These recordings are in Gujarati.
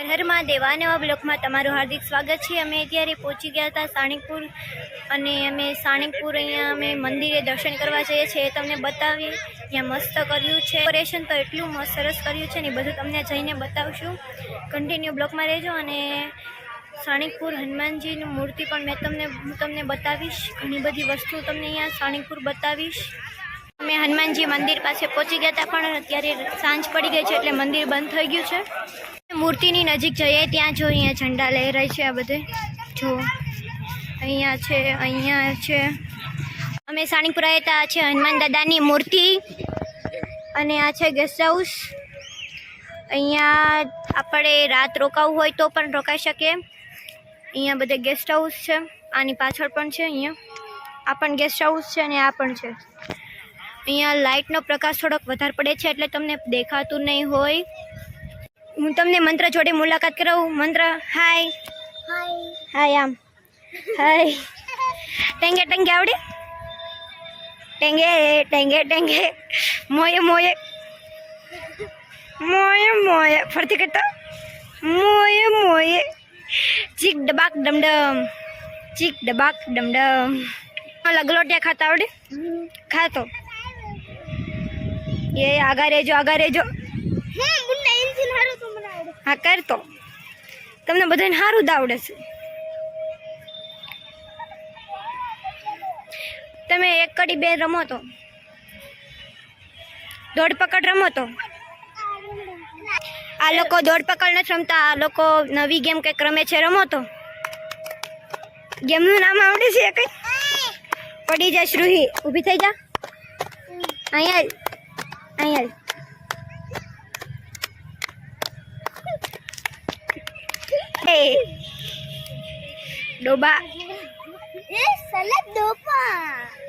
હર હર બ્લોકમાં તમારું હાર્દિક સ્વાગત છે. અમે અત્યારે પહોંચી ગયા હતા સાણિકપુર અને અમે સાણિકપુર અહીંયા અમે મંદિરે દર્શન કરવા જઈએ છીએ. તમને બતાવીએ. ત્યાં મસ્ત કર્યું છે. ડેકોરેશન તો એટલું મસ્ત સરસ કર્યું છે ને બધું તમને જઈને બતાવશું. કન્ટિન્યુ બ્લોકમાં રહેજો અને સાણિકપુર હનુમાનજીની મૂર્તિ પણ મેં તમને તમને બતાવીશ. ઘણી બધી વસ્તુ તમને અહીંયા સાણિકપુર બતાવીશ. અમે હનુમાનજી મંદિર પાસે પહોંચી ગયા હતા પણ અત્યારે સાંજ પડી ગઈ છે એટલે મંદિર બંધ થઈ ગયું છે. મૂર્તિની નજીક જઈએ, ત્યાં જો અહીંયા ઝંડા લહેરાય છે આ બધે. જો, અહીંયા છે અહીંયા છે. અમે સાણીપુરા હતા છે હનુમાન દાદાની મૂર્તિ અને આ છે ગેસ્ટ હાઉસ અહીંયા આપણે રાત રોકાવું હોય તો પણ રોકાઈ શકીએ. અહીંયા બધે ગેસ્ટ હાઉસ છે, આની પાછળ પણ છે અહીંયા. આ પણ ગેસ્ટ હાઉસ છે અને આ પણ છે. અહીંયા લાઇટનો પ્રકાશ થોડોક વધારે પડે છે એટલે તમને દેખાતું નહીં હોય. હું તમને મંત્ર જોડે મુલાકાત કરાવું? મંત્ર હાય. હાય. આમ. હાય. ટેંગે ટેંગે આવડે? ટેંગે ટેંગે ટેંગે. મોયે મોયે મોયે મોયે ફરતી કરતા? મોયે મોયે ચીક ડબાક ડમડમ. ચીક ડબાક ડમડમ. લગલોટિયા ખાતા આવડે? ખાતો. એ આગા રહેજો આગા રહેજો હા કરતો તમને બધાને સારું જ આવડે છે. તમે એક કડી બે રમો તો. દોડ પકડ રમો તો. આ લોકો દોડ પકડ નથી રમતા, આ લોકો નવી ગેમ કંઈક રમે છે, રમો તો. ગેમનું નામ આવડે છે કંઈ? પડી જા શ્રુહી ઊભી થઈ જા. અહીંયા જ. અહીંયા જ. એ ડોબા અહીંયા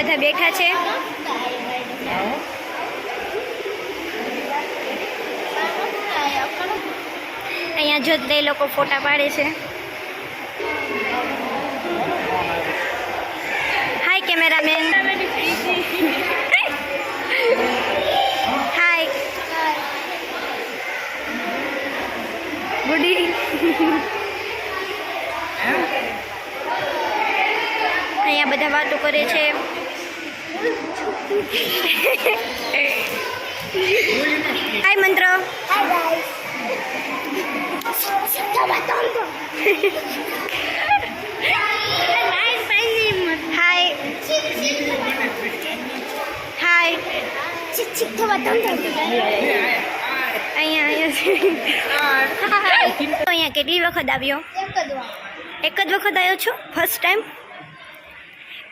બધા બેઠા છે. અહીંયા જો તે લોકો ફોટા પાડે છે. હાય કેમેરામેન હાય ગુડી અહીંયા બધા વાતો કરે છે. હાય મંત્ર હાય હાય અહીંયા અહીંયા અહીંયા કેટલી વખત આવ્યો? એક જ વખત આવ્યો છો? ફર્સ્ટ ટાઈમ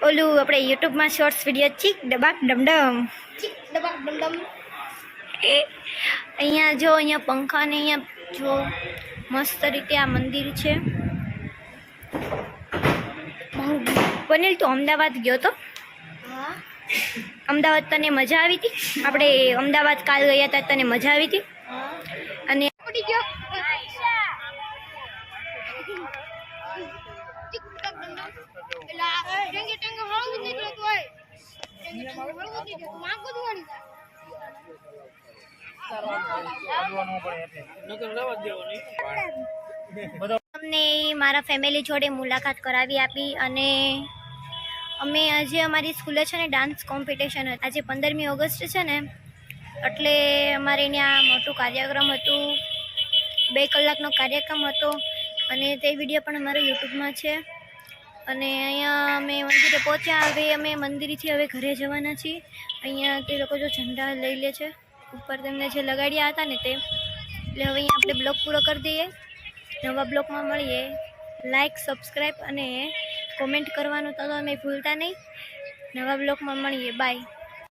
ઓલું આપણે યુટ્યુબમાં શોર્ટ્સ વીડિયો ચીક ડબાક ડમડમ. એ અહીંયા જો અહીંયા પંખા ને અહીંયા જો મસ્ત રીતે આ મંદિર છે. બનેલ તો અમદાવાદ ગયો તો? અમદાવાદ તને મજા આવી હતી? આપણે અમદાવાદ કાલ ગયા હતા તને મજા આવી હતી? અને અમને મારા ફેમિલી જોડે મુલાકાત કરાવી આપી અને અમે આજે અમારી સ્કૂલે છે ને ડાન્સ કોમ્પિટિશન હતું. આજે પંદરમી ઓગસ્ટ છે ને, એટલે અમારે ત્યાં મોટું કાર્યક્રમ હતું. બે કલાકનો કાર્યક્રમ હતો અને તે વીડિયો પણ અમારા યુટ્યુબમાં છે. અને અહીંયા અમે મંદિરે પહોંચ્યા. હવે અમે મંદિરથી હવે ઘરે જવાના છીએ. અહીંયા તે લોકો જો ઝંડા લઈ લે છે. ઉપર તેમને જે લગાડ્યા હતા ને તે. એટલે હવે અહીંયા આપણે બ્લોગ પૂરો કરી દઈએ. નવા બ્લોગમાં મળીએ. લાઇક સબસ્ક્રાઈબ અને કોમેન્ટ કરવાનું તો તમે ભૂલતા નહીં. નવા બ્લોગમાં મળીએ. બાય